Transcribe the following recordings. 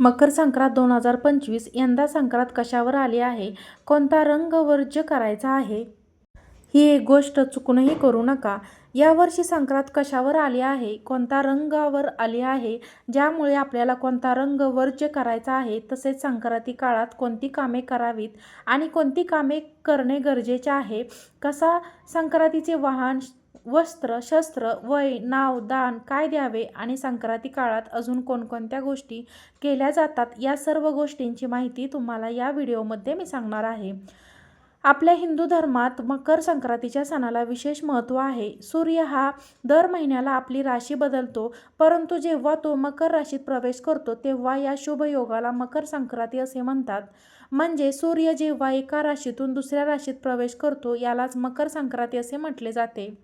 मकर संक्रांत दोन हजार पंचवीस यंदा संक्रांत कशावर आली आहे? कोणता रंग वर्ज्य करायचा आहे? ही एक गोष्ट चुकूनही करू नका. यावर्षी संक्रांत कशावर आली आहे? कोणता रंगावर आली आहे? ज्यामुळे आपल्याला कोणता रंग वर्ज्य करायचा आहे? तसेच संक्रांती काळात कोणती कामे करावीत? आणि कोणती कामे करणे गरजेचे आहे? कसा संक्रांतीचे वाहन वस्त्र शस्त्र वय नाव दान काय द्यावे आणि संक्रांती काळात अजून कोणकोणत्या गोष्टी केल्या जातात या सर्व गोष्टींची माहिती तुम्हाला या व्हिडिओमध्ये मी सांगणार आहे. आपल्या हिंदू धर्मात मकर संक्रांतीच्या सणाला विशेष महत्त्व आहे. सूर्य हा दर महिन्याला आपली राशी बदलतो परंतु जेव्हा तो मकर राशीत प्रवेश करतो तेव्हा या शुभ योगाला मकर संक्रांती असे म्हणतात. म्हणजे सूर्य जेव्हा एका राशीतून दुसऱ्या राशीत प्रवेश करतो यालाच मकर संक्रांती असे म्हटले जाते.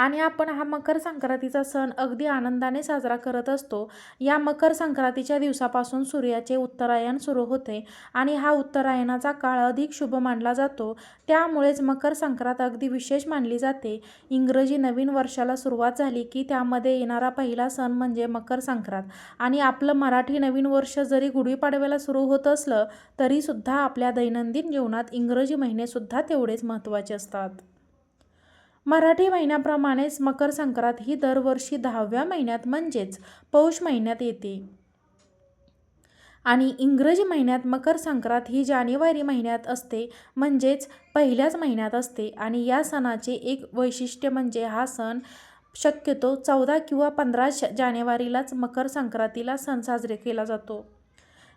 आणि आपण हा मकर संक्रांतीचा सण अगदी आनंदाने साजरा करत असतो. या मकर संक्रांतीच्या दिवसापासून सूर्याचे उत्तरायण सुरू होते आणि हा उत्तरायणाचा काळ अधिक शुभ मानला जातो. त्यामुळेच मकर संक्रांत अगदी विशेष मानली जाते. इंग्रजी नवीन वर्षाला सुरुवात झाली की त्यामध्ये येणारा पहिला सण म्हणजे मकर संक्रांत. आणि आपलं मराठी नवीन वर्ष जरी गुढीपाडव्याला सुरू होत असलं तरीसुद्धा आपल्या दैनंदिन जीवनात इंग्रजी महिनेसुद्धा तेवढेच महत्त्वाचे असतात. मराठी महिन्याप्रमाणेच मकर संक्रांत ही दरवर्षी दहाव्या महिन्यात म्हणजेच पौष महिन्यात येते. आणि इंग्रजी महिन्यात मकर संक्रांत ही जानेवारी महिन्यात असते म्हणजेच पहिल्याच महिन्यात असते. आणि या सणाचे एक वैशिष्ट्य म्हणजे हा सण शक्यतो चौदा किंवा पंधरा श जानेवारीलाच मकर संक्रांतीला सण साजरे केला जातो.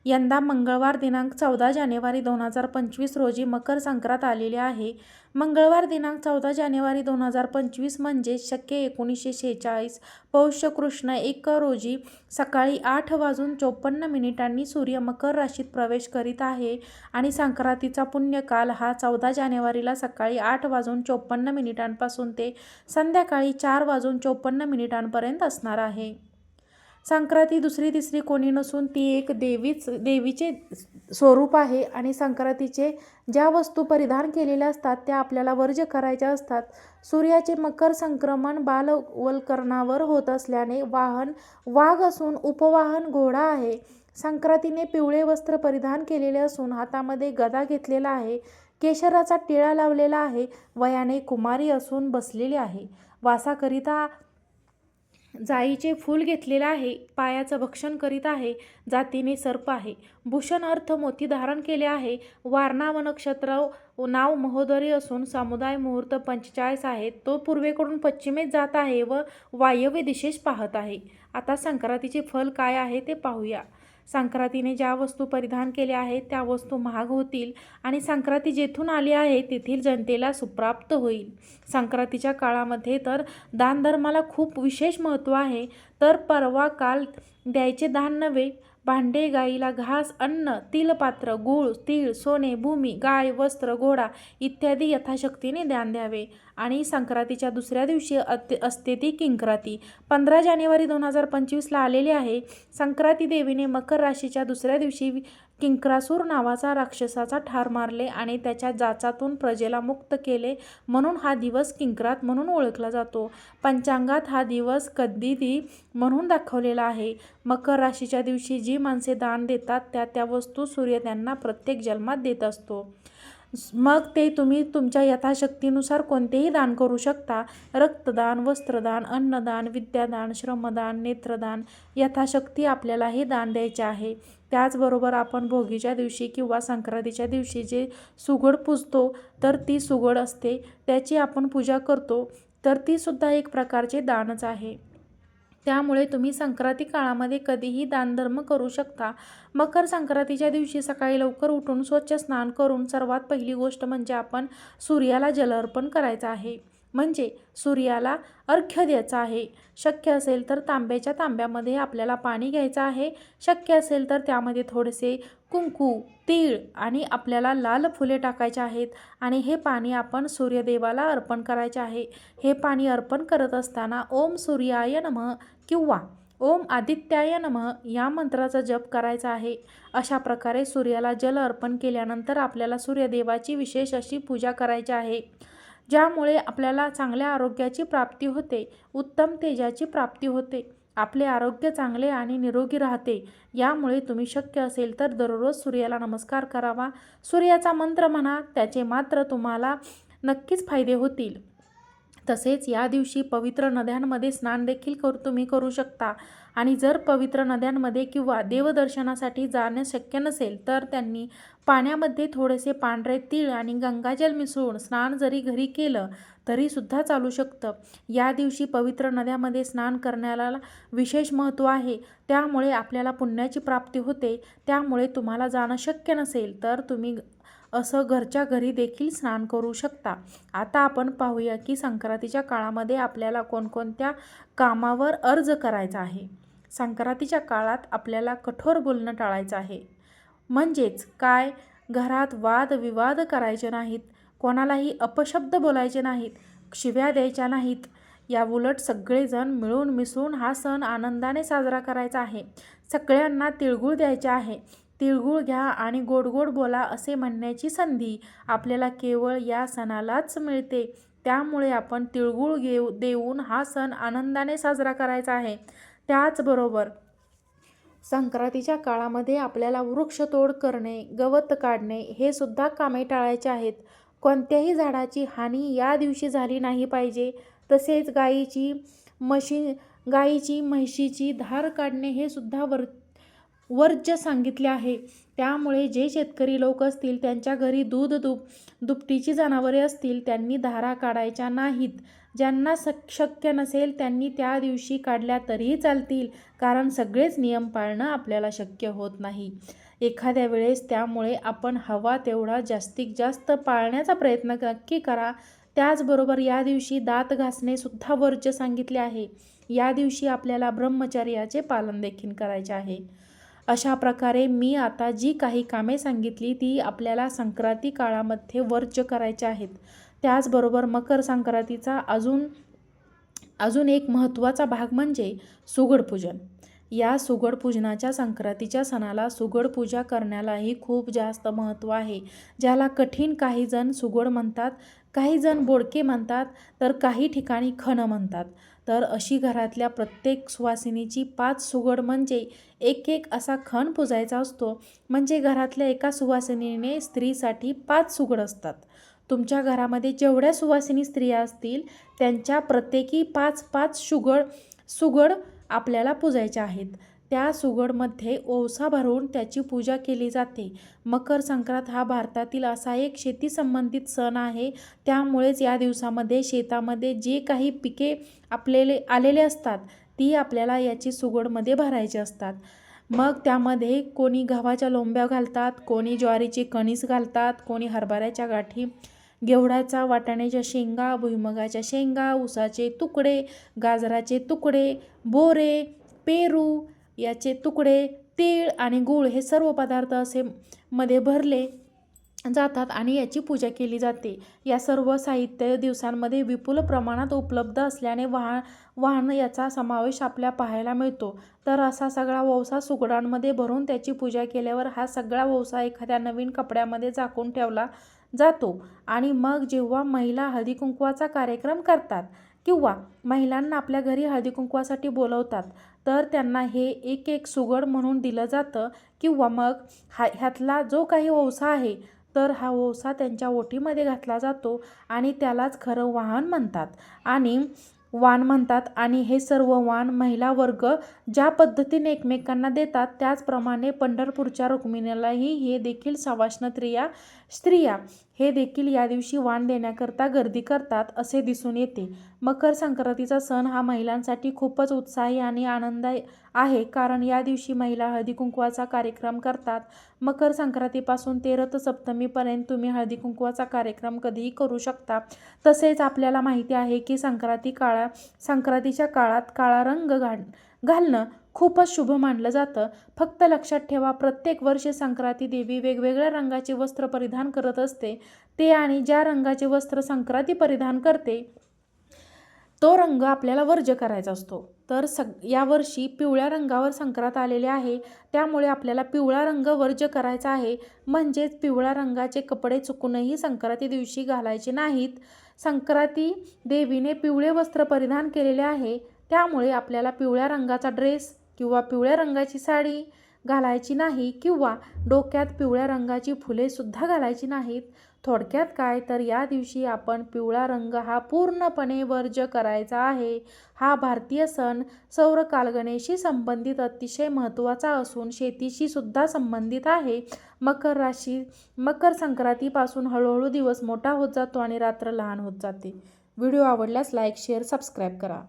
यंदा मंगळवार दिनांक चौदा जानेवारी दोन हजार पंचवीस रोजी मकर संक्रांत आलेली आहे. मंगळवार दिनांक चौदा जानेवारी दोन हजार पंचवीस म्हणजे शक्य एकोणीसशे शेहेचाळीस. पौष कृष्ण एक रोजी सकाळी आठ वाजून चोपन्न मिनिटांनी सूर्य मकर राशीत प्रवेश करीत आहे आणि संक्रांतीचा पुण्यकाल हा चौदा जानेवारीला सकाळी आठ वाजून चोपन्न मिनिटांपासून ते संध्याकाळी चार वाजून चोपन्न मिनिटांपर्यंत असणार आहे. संक्रांती दुसरी तिसरी कोणी नसून ती एक देवीच देवीचे स्वरूप आहे. आणि संक्रांतीचे ज्या वस्तू परिधान केलेल्या असतात त्या आपल्याला वर्ज्य करायच्या असतात. सूर्याचे मकर संक्रमण बालवल्करणावर होत असल्याने वाहन वाघ असून उपवाहन घोडा आहे. संक्रांतीने पिवळे वस्त्र परिधान केलेले असून हातामध्ये गदा घेतलेला आहे. केशराचा टिळा लावलेला आहे. वयाने कुमारी असून बसलेली आहे. वासाकरिता जाईचे फूल घेतलेले आहे पायाचं भक्षण करीत आहे जातीने सर्प आहे. भूषण अर्थ मोती धारण केले आहे. वारणा वनक्षत्र नक्षत्र नाव महोदरी असून समुदाय मुहूर्त पंचेचाळीस आहे तो पूर्वेकडून पश्चिमेत जात आहे व वायव्य दिशेस पाहत आहे. आता संक्रांतीचे फल काय आहे ते पाहूया. संक्रांतीने ज्या वस्तू परिधान केल्या आहेत त्या वस्तू महाग होतील आणि संक्रांती जेथून आली आहे तेथील जनतेला सुप्राप्त होईल. संक्रांतीच्या काळामध्ये तर दानधर्माला खूप विशेष महत्त्व आहे. तर परवा काल द्यायचे दान नव्हे भांडे गाईला घास अन्न तिलपात्र गूळ तीळ सोने भूमी गाय वस्त्र घोडा इत्यादी यथाशक्तीने दान द्यावे. आणि संक्रांतीच्या दुसऱ्या दिवशी अत असते ती किंक्राती. पंधरा जानेवारी दोन हजार पंचवीसला आलेली आहे. संक्रांती देवीने मकर राशीच्या दुसऱ्या दिवशी किंक्रासूर नावाचा राक्षसाचा ठार मारले आणि त्याच्या जाचातून प्रजेला मुक्त केले म्हणून हा दिवस किंक्रात म्हणून ओळखला जातो. पंचांगात हा दिवस कद्दीदी म्हणून दाखवलेला आहे. मकर राशीच्या दिवशी जी माणसे दान देतात त्या त्या वस्तू सूर्य त्यांना प्रत्येक जन्मात देत असतो. मग ते तुम्ही तुमच्या यथाशक्तीनुसार कोणतेही दान करू शकता. रक्तदान वस्त्रदान अन्नदान विद्यादान श्रमदान नेत्रदान यथाशक्ती आपल्याला हे दान द्यायचे आहे. त्याचबरोबर आपण भोगीच्या दिवशी किंवा संक्रांतीच्या दिवशी जे सुगड पुजतो तर ती सुगड असते. त्याची आपण पूजा करतो. तर तीसुद्धा एक प्रकारचे दानच आहे. त्यामुळे तुम्ही संक्रांती काळामध्ये कधीही दानधर्म करू शकता. मकर संक्रांतीच्या दिवशी सकाळी लवकर उठून स्वच्छ स्नान करून सर्वात पहिली गोष्ट म्हणजे आपण सूर्याला जल अर्पण करायचं आहे. म्हणजे सूर्याला अर्घ्य द्यायचा आहे. शक्य असेल तर तांब्याच्या तांब्यामध्ये आपल्याला पाणी घ्यायचं आहे. शक्य असेल तर त्यामध्ये थोडेसे कुंकू तीळ आणि आपल्याला लाल फुले टाकायचे आहेत आणि हे पाणी आपण सूर्यदेवाला अर्पण करायचे आहे. हे पाणी अर्पण करत असताना ओम सूर्याय नमः किंवा ओम आदित्याय नमः या मंत्राचा जप करायचा आहे. अशा प्रकारे सूर्याला जल अर्पण केल्यानंतर आपल्याला सूर्यदेवाची विशेष अशी पूजा करायची आहे. ज्यामुळे आपल्याला चांगल्या आरोग्याची प्राप्ती होते उत्तम तेजाची प्राप्ती होते आपले आरोग्य चांगले आणि निरोगी राहते यामुळे तुम्ही शक्य असेल तर दररोज सूर्याला नमस्कार करावा. सूर्याचा मंत्र म्हणा त्याचे मात्र तुम्हाला नक्कीच फायदे होतील. तसेच या दिवशी पवित्र नद्यांमध्ये स्नान देखील करू तुम्ही करू शकता. आणि जर पवित्र नद्यांमध्ये किंवा देवदर्शनासाठी जाणं शक्य नसेल तर त्यांनी पाण्यामध्ये थोडेसे पांढरे तीळ आणि गंगाजल मिसळून स्नान जरी घरी केलं तरीसुद्धा चालू शकतं. या दिवशी पवित्र नद्यामध्ये स्नान करण्याला विशेष महत्त्व आहे. त्यामुळे आपल्याला पुण्याची प्राप्ती होते. त्यामुळे तुम्हाला जाणं शक्य नसेल तर तुम्ही असं घरच्या घरी देखील स्नान करू शकता. आता आपण पाहूया की संक्रांतीच्या काळामध्ये आपल्याला कोणकोणत्या कामावर अर्ज करायचा आहे. संक्रांतीच्या काळात आपल्याला कठोर बोलणं टाळायचं आहे. म्हणजेच काय? घरात वादविवाद करायचे नाहीत कोणालाही अपशब्द बोलायचे नाहीत शिव्या द्यायच्या नाहीत. या उलट सगळेजण मिळून मिसळून हा सण आनंदाने साजरा करायचा आहे. सगळ्यांना तिळगुळ द्यायचे आहे. तिळगुळ घ्या आणि गोड गोड बोला असे म्हणण्याची संधी आपल्याला केवळ या सणालाच मिळते. त्यामुळे आपण तिळगुळ घेऊ देऊन हा सण आनंदाने साजरा करायचा आहे. त्याचबरोबर संक्रांतीच्या काळामध्ये आपल्याला वृक्षतोड करणे गवत काढणे हे सुद्धा कामे टाळायचे आहेत. कोणत्याही झाडाची हानी या दिवशी झाली नाही पाहिजे. तसेच गाईची म्हशी गाईची म्हशीची धार काढणे हे सुद्धा वर वर्ज्य सांगितले आहे त्यामुळे जे शेतकरी लोक असतील त्यांच्या घरी दूध दुप दुपटीची जनावरे असतील त्यांनी धारा काढायच्या नाहीत. ज्यांना सक शक्य नसेल त्यांनी त्या दिवशी काढल्या तरीही चालतील कारण सगळेच नियम पाळणं आपल्याला शक्य होत नाही. एखाद्या वेळेस त्यामुळे आपण हवा तेवढा जास्तीत जास्त पाळण्याचा प्रयत्न नक्की करा. त्याचबरोबर या दिवशी दात घासणे सुद्धा वर्ज्य सांगितले आहे या दिवशी आपल्याला ब्रह्मचर्याचे पालन देखील करायचे आहे. अशा प्रकारे मी आता जी काही कामे सांगितली ती आपल्याला संक्रांती काळामध्ये वर्ज्य करायचे आहेत. त्याचबरोबर मकर संक्रांतीचा अजून अजून एक महत्त्वाचा भाग म्हणजे सुगडपूजन या सुगड पूजनाच्या संक्रांतीच्या सणाला सुगड पूजा करण्यालाही खूप जास्त महत्त्व आहे. ज्याला कठीण काही जण सुगड म्हणतात काही जण बोडके म्हणतात तर काही ठिकाणी खण म्हणतात. तर अशी घरातल्या प्रत्येक सुवासिनीची पाच सुगड म्हणजे एक एक असा खण पुजायचा असतो. म्हणजे घरातल्या एका सुवासिनीने स्त्रीसाठी पाच सुगड असतात. तुमच्या घरामध्ये जेवढ्या सुवासिनी स्त्रिया असतील त्यांच्या प्रत्येकी पाच पाच सुगड सुगड आपल्याला पूजायच्या आहेत. त्या सुगडमध्ये ओसा भरून त्याची पूजा केली जाते. मकर संक्रांत हा भारतातील असा एक शेती संबंधित सण आहे. त्यामुळेच या दिवसामध्ये शेतामध्ये जे काही पिके आपलेले आलेले असतात ती आपल्याला याची सुगडमध्ये भरायची असतात. मग त्यामध्ये कोणी गव्हाच्या लोंब्या घालतात कोणी ज्वारीची कणीस घालतात कोणी हरभऱ्याच्या गाठी गेवड्याचा वाटाण्याच्या शेंगा भुईमगाच्या शेंगा उसाचे तुकडे गाजराचे तुकडे बोरे पेरू याचे तुकडे तीळ आणि गूळ हे सर्व पदार्थ असे मध्ये भरले जातात आणि याची पूजा केली जाते. या सर्व साहित्य दिवसांमध्ये विपुल प्रमाणात उपलब्ध असल्याने वाहन वाहन याचा समावेश आपल्या पाहायला मिळतो. तर असा सगळा वौसा सुगडांमध्ये भरून त्याची पूजा केल्यावर हा सगळा वौसा एखाद्या नवीन कपड्यामध्ये झाकून ठेवला जातो. आणि मग जेव्हा महिला हळदी कुंकवाचा कार्यक्रम करतात किंवा महिलांना आपल्या घरी हळदी कुंकवासाठी बोलवतात तर त्यांना हे एक एक सुगड म्हणून दिलं जातं किंवा मग हा ह्यातला जो काही ओसा आहे तर हा ओसा त्यांच्या ओटीमध्ये घातला जातो आणि त्यालाच खरं वाहन म्हणतात. आणि वाण म्हणतात आणि हे सर्व वाण महिला वर्ग ज्या पद्धतीने एकमेकांना देतात त्याचप्रमाणे पंढरपूरच्या रुक्मिणीलाही हे देखील सवाष्ण स्त्रिया हे देखील या दिवशी वाण देण्याकरता गर्दी करतात असे दिसून येते. मकर संक्रांतीचा सण हा महिलांसाठी खूपच उत्साही आणि आनंद आहे. कारण या दिवशी महिला हळदी कुंकवाचा कार्यक्रम करतात. मकर संक्रांतीपासून ते रथसप्तमीपर्यंत तुम्ही हळदी कुंकवाचा कार्यक्रम कधीही करू शकता. तसेच आपल्याला माहिती आहे की संक्रांती काळा संक्रांतीच्या काळात काळा रंग घाल घालणं खूपच शुभ मानलं जातं. फक्त लक्षात ठेवा प्रत्येक वर्षी संक्रांती देवी वेगवेगळ्या रंगाचे वस्त्र परिधान करत असते. ते आणि ज्या रंगाचे वस्त्र संक्रांती परिधान करते तो रंग आपल्याला वर्ज्य करायचा असतो. तर सग यावर्षी पिवळ्या रंगावर संक्रांत आलेले आहे. त्यामुळे आपल्याला पिवळा रंग वर्ज्य करायचा आहे. म्हणजेच पिवळ्या रंगाचे कपडे चुकूनही संक्रांती दिवशी घालायचे नाहीत. संक्रांती देवीने पिवळे वस्त्र परिधान केलेले आहे. त्यामुळे आपल्याला पिवळ्या रंगाचा ड्रेस किंवा पिवळ्या रंगाची साडी घालायची नाही किंवा डोक्यात पिवळ्या रंगाची फुलेसुद्धा घालायची नाहीत थोडक्यात काय? तर या दिवशी आपण पिवळा रंग हा पूर्णपणे वर्ज करायचा आहे. हा भारतीय सण सौर कालगणेशी संबंधित अतिशय महत्त्वाचा असून शेतीशी सुद्धा संबंधित आहे. मकर राशी मकर संक्रांतीपासून हळूहळू दिवस मोठा होत जातो आणि रात्र लहान होत जाते. व्हिडिओ आवडल्यास लाईक शेअर सबस्क्राईब करा.